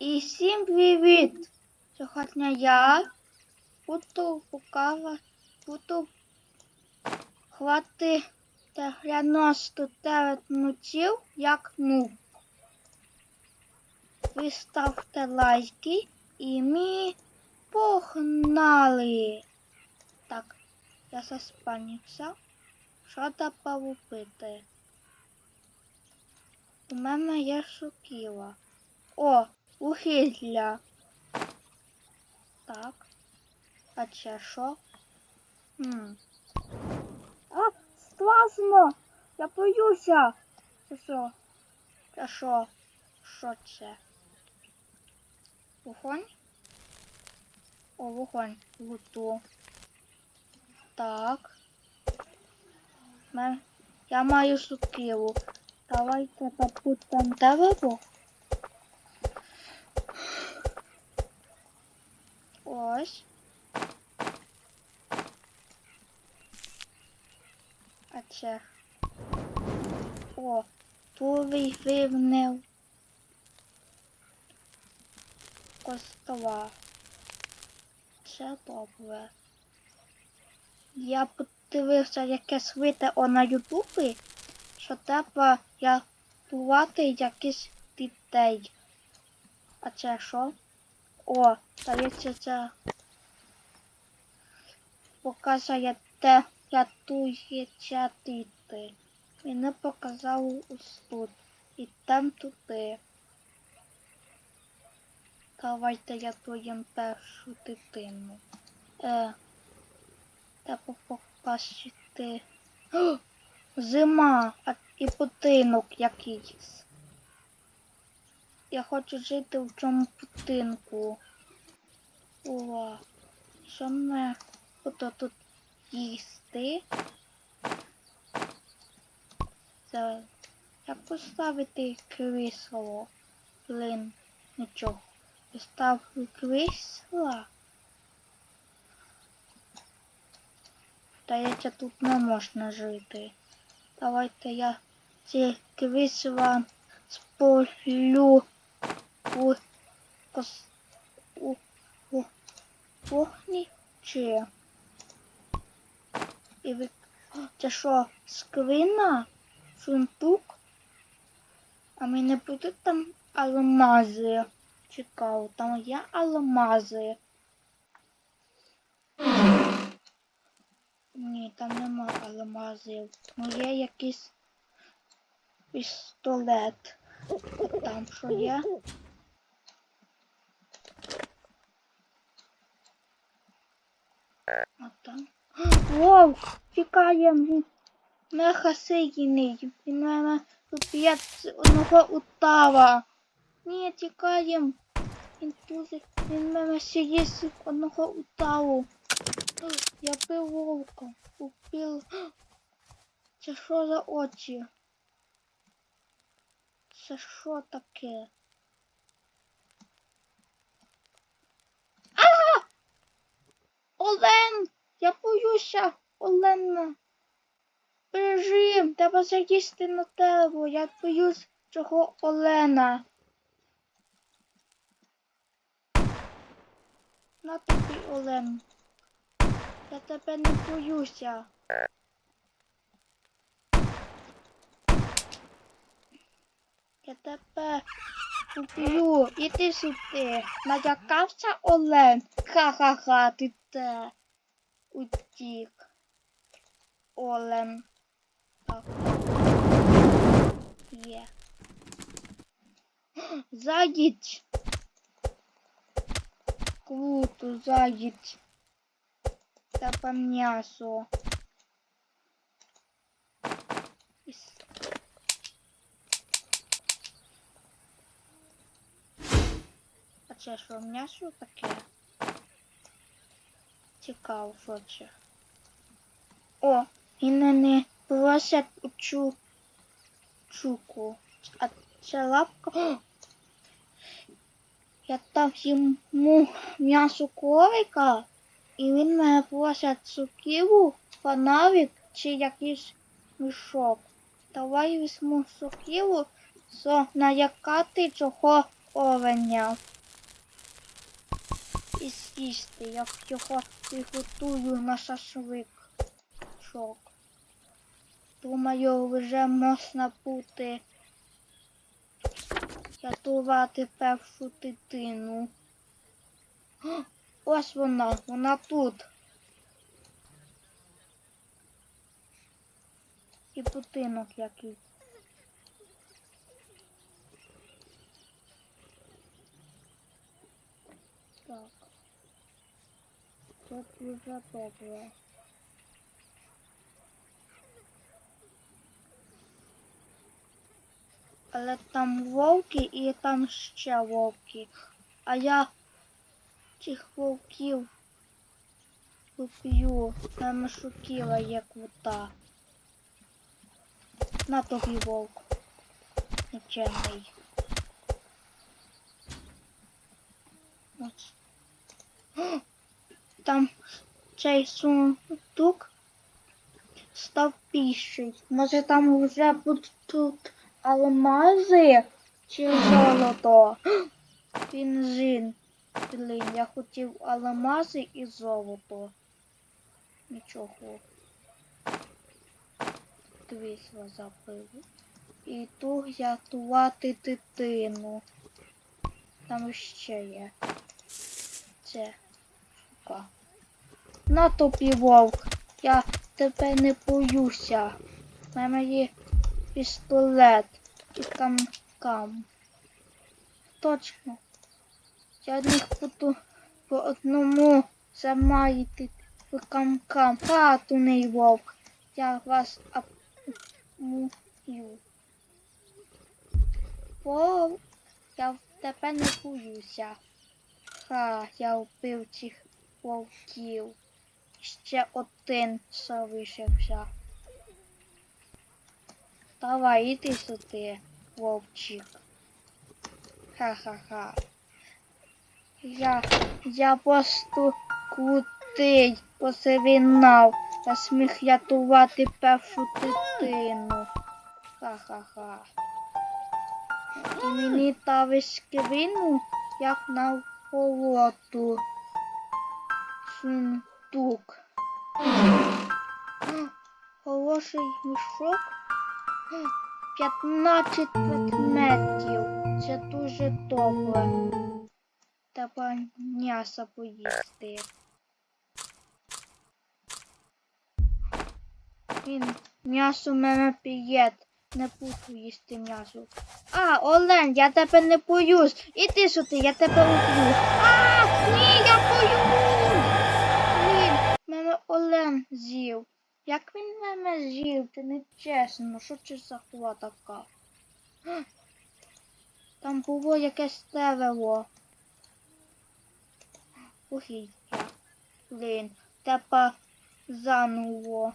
І всім привіт! Сьогодні я буду показувати, буду хвати 99 ночів як нуб. Ви ставте лайки і ми погнали. Так, я заспанився. Що треба полупити? У мене є шокіла. О, вугілля. Так. А це що? А, страшно! Я боюся. Це що? Це що? Що це? Вогонь? О, вогонь. Луту. Так. Я маю сукилу. Давайте попутаємо дерево. Ось. А це. О, турий вивнив. Костола. Це добре. Я подивився якесь відео на Ютубі, що треба рятувати якісь дітей. А це що? О, здається, це показує, де рятується діти. Мені показав ось тут. І там туди. Давайте рятуємо першу дитину. Е, треба побачити. Зима а, і будинок якийсь. Я хочу жити в цьому будинку. О, що ми буду тут їсти? Зараз. Як поставити крісло? Блин, нічого. Поставлю крісла. Здається, тут не можна жити. Давайте я ці крісла сполю у, у, у вогні чи. І ви... Це що, скрина? Сундук? А ми не буде там алмази. Цікаво, там є алмази. Ні, там нема алмазів. Ну є якийсь пістолет. Там що є? А там. Воу! Тікаємо! Меха сильний. Він мене вб'є з одного утава. Ні, тікаємо. Він дуже. Він мене сіє з одного утаву. Я бив вовка. Убив. Це що за очі? Це що таке? А! Олен! Я боюся, Олена. Бережи, треба заїсти на дерево. Я боюсь цього Олена. На тобі, Олен. Я тебе не боюся. Я тебе уб'ю. Іди сюди. Налякався Олен. Ха-ха-ха, ти те. Утік. Олен. Так. Є. Заїдь. Круто, заїдь. Треба м'ясо. І це що, м'ясо таке? Цікаво, що. О, і мене просять у чуку. А це лапка. Я дав йому м'ясо кролика, і він мене просить суківу, фонарик чи якийсь мішок. Давай візьму суківу, so налякати цього оленя. Їсти. Я його приготую на шашлик. Шок. Думаю, вже можна бути рятувати першу дитину. Ось вона, вона тут. І будинок який. Так. Тут вже добре. Але там вовки і там ще вовки. А я цих вовків уб'ю. Там шукіла є кута. На тобі вовк. Нічемний. Ось. Там цей сундук став більший. Може там вже будуть тут алмази чи золото? Бензин. Блін, я хотів алмази і золото. Нічого. Крісло забив. І тут рятувати дитину. Там ще є. Це штука. На тобі вовк. Я тебе не боюся. В мене є пістолет і кам-кам. Точно. Я них буду по одному замаїти в кам-кам. Хатуний вовк. Я вас апмую. Вовк, я в тебе не боюся. Ха, я вбив цих вовків. Ще один залишився. Давай, іди сюди, вовчик. Ха-ха-ха. Я, я просто крутий, посивінав. Я зміг рятувати першу дитину. Ха-ха-ха. І мені дали скрину, як на холоду. Сундук. Хороший мішок. 15 предметів. Це дуже добре. Треба м'ясо поїсти. Він м'ясо мене п'є. Не буду їсти м'ясо. А, Олен, я тебе не боюсь. Іди сюди, я тебе уб'ю. Олен з'їв. Як він мене з'їв? Це не чесно. Що це за хва така? Там було якесь дерево. Угіддя. Блін, треба заново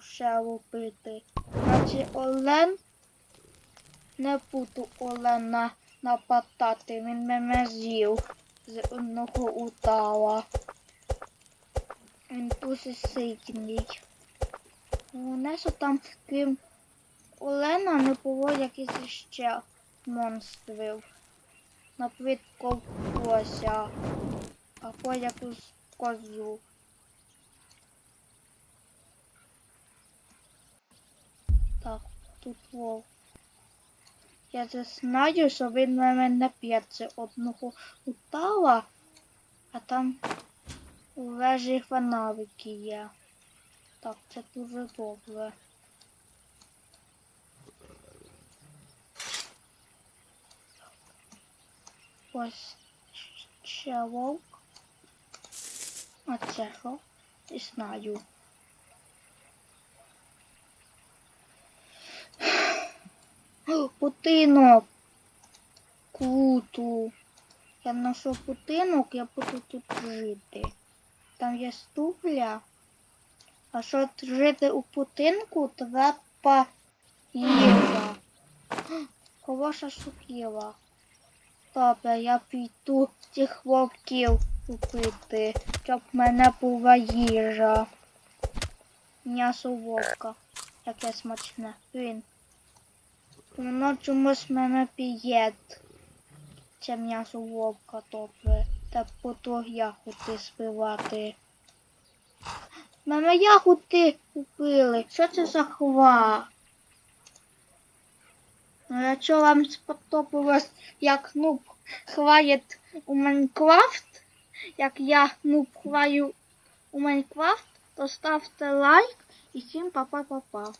ще робити. Значить, Олен не буду Олена нападати. Він мене з'їв з одного удала. Він дуже сильний. Головне, що там, крім Олена, не було якихось ще монстрів. Наприклад, кося. Або якусь козу. Так, тут вовк. Я же знаю, що він на мене п'ється одного упала, а там у вежі фонарики є. Так, це дуже добре. Ось ще вовк. А це що? Не знаю. О, Будинок. Круто. Я знайшов будинок, я буду тут жити. Там є ступля. А щоб жити у будинку, треба їжа. Хороша шукіла. Добре, я піду цих вовків купити, щоб в мене була їжа. М'ясо вовка. Яке смачне. Він. Воно чомусь мене п'є. Це м'ясо вовка добре. Та потім ягоди спивати. Мама, ягоди купили. Що це за хва? Ну, якщо вам сподобалось, як нуб хває у Майнкрафт, як я нуб хваю у Майнкрафт, то ставте лайк і всім па-па-па-па.